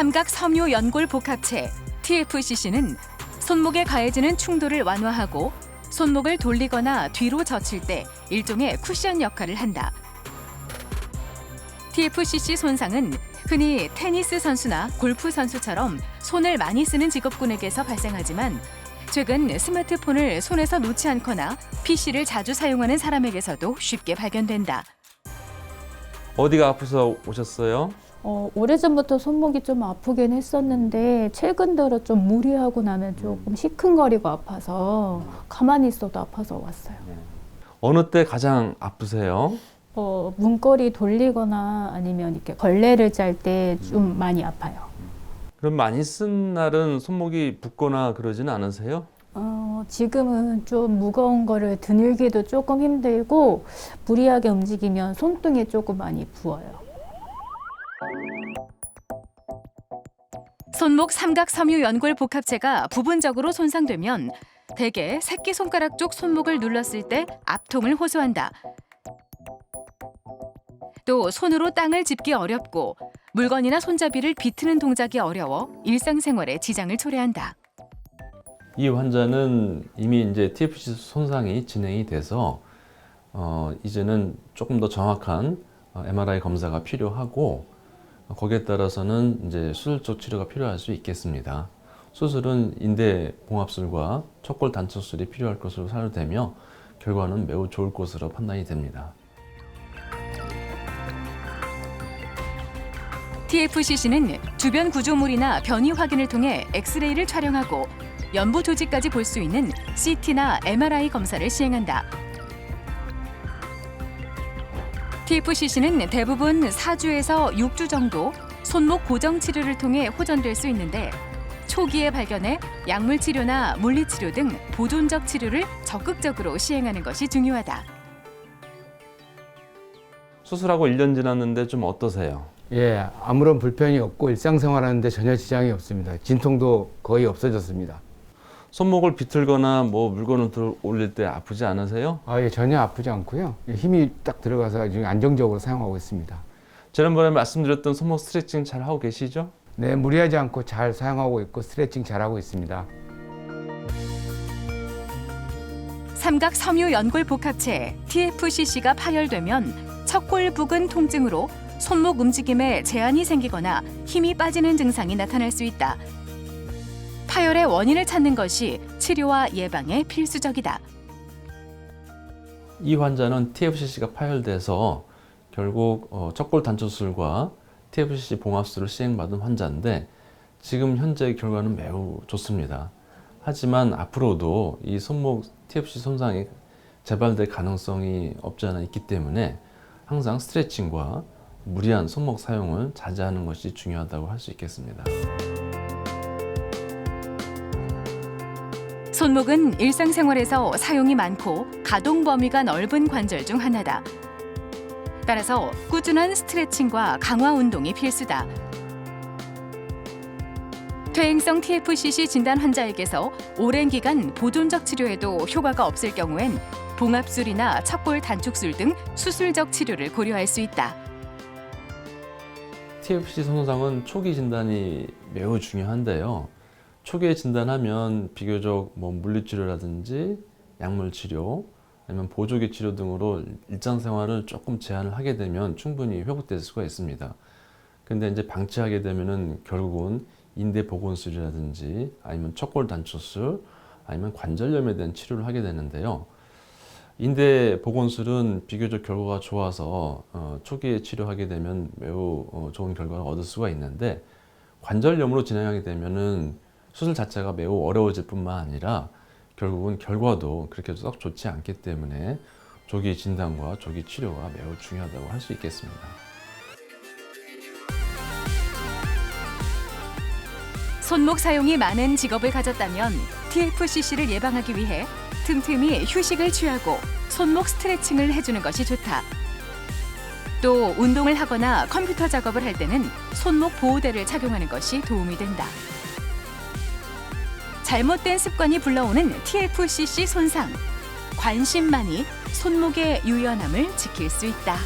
삼각 섬유 연골 복합체 TFCC는 손목에 가해지는 충돌을 완화하고 손목을 돌리거나 뒤로 젖힐 때 일종의 쿠션 역할을 한다. TFCC 손상은 흔히 테니스 선수나 골프 선수처럼 손을 많이 쓰는 직업군에게서 발생하지만 최근 스마트폰을 손에서 놓지 않거나 PC를 자주 사용하는 사람에게서도 쉽게 발견된다. 어디가 아프서 오셨어요? 어, 오래전부터 손목이 좀 아프긴 했었는데 최근 들어 좀 무리하고 나면 조금 시큰거리고 아파서 가만히 있어도 아파서 왔어요. 어느 때 가장 아프세요? 어, 문거리 돌리거나 아니면 이렇게 걸레를 짤 때 좀 많이 아파요. 그럼 많이 쓴 날은 손목이 붓거나 그러지는 않으세요? 어, 지금은 좀 무거운 거를 드늘기도 조금 힘들고 무리하게 움직이면 손등에 조금 많이 부어요. 손목 삼각 섬유 연골 복합체가 부분적으로 손상되면 대개 새끼 손가락 쪽 손목을 눌렀을 때 압통을 호소한다. 또 손으로 땅을 짚기 어렵고 물건이나 손잡이를 비트는 동작이 어려워 일상생활에 지장을 초래한다. 이 환자는 이미 이제 TFC 손상이 진행이 돼서 어, 이제는 조금 더 정확한 어, MRI 검사가 필요하고 어, 거기에 따라서는 이제 수술적 치료가 필요할 수 있겠습니다. 수술은 인대 봉합술과 척골 단축술이 필요할 것으로 사료되며 결과는 매우 좋을 것으로 판단이 됩니다. TFCC는 주변 구조물이나 변이 확인을 통해 엑스레이를 촬영하고 연부 조직까지 볼 수 있는 CT나 MRI 검사를 시행한다. TFCC는 대부분 4주에서 6주 정도 손목 고정 치료를 통해 호전될 수 있는데 초기에 발견해 약물 치료나 물리 치료 등 보존적 치료를 적극적으로 시행하는 것이 중요하다. 수술하고 1년 지났는데 좀 어떠세요? 예, 아무런 불편이 없고 일상생활하는데 전혀 지장이 없습니다. 진통도 거의 없어졌습니다. 손목을 비틀거나 뭐 물건을 들 올릴 때 아프지 않으세요? 아, 예, 전혀 아프지 않고요. 힘이 딱 들어가서 지금 안정적으로 사용하고 있습니다. 지난번에 말씀드렸던 손목 스트레칭 잘 하고 계시죠? 네, 무리하지 않고 잘 사용하고 있고 스트레칭 잘하고 있습니다. 삼각 섬유 연골 복합체 TFCC가 파열되면 척골 부근 통증으로 손목 움직임에 제한이 생기거나 힘이 빠지는 증상이 나타날 수 있다. 파열의 원인을 찾는 것이 치료와 예방에 필수적이다. 이 환자는 TFCC가 파열돼서 결국 어, 척골 단추술과 TFCC 봉합술을 시행받은 환자인데 지금 현재 결과는 매우 좋습니다. 하지만 앞으로도 이 손목 TFCC 손상이 재발될 가능성이 없지 않아 있기 때문에 항상 스트레칭과 무리한 손목 사용을 자제하는 것이 중요하다고 할 수 있겠습니다. 손목은 일상생활에서 사용이 많고 가동 범위가 넓은 관절 중 하나다. 따라서 꾸준한 스트레칭과 강화 운동이 필수다. 퇴행성 TFCC 진단 환자에게서 오랜 기간 보존적 치료에도 효과가 없을 경우엔 봉합술이나 척골 단축술 등 수술적 치료를 고려할 수 있다. TFC 손상은 초기 진단이 매우 중요한데요. 초기에 진단하면 비교적 뭐 물리치료라든지 약물치료 아니면 보조기 치료 등으로 일상생활을 조금 제한을 하게 되면 충분히 회복될 수가 있습니다. 근데 이제 방치하게 되면은 결국은 인대 보건술이라든지 아니면 척골 단추술 아니면 관절염에 대한 치료를 하게 되는데요. 인대 보건술은 비교적 결과가 좋아서 어, 초기에 치료하게 되면 매우 어, 좋은 결과를 얻을 수가 있는데 관절염으로 진행하게 되면은 수술 자체가 매우 어려워질 뿐만 아니라 결국은 결과도 그렇게 썩 좋지 않기 때문에 조기 진단과 조기 치료가 매우 중요하다고 할 수 있겠습니다. 손목 사용이 많은 직업을 가졌다면 TFCC를 예방하기 위해 틈틈이 휴식을 취하고 손목 스트레칭을 해주는 것이 좋다. 또 운동을 하거나 컴퓨터 작업을 할 때는 손목 보호대를 착용하는 것이 도움이 된다. 잘못된 습관이 불러오는 TFCC 손상. 관심만이 손목의 유연함을 지킬 수 있다.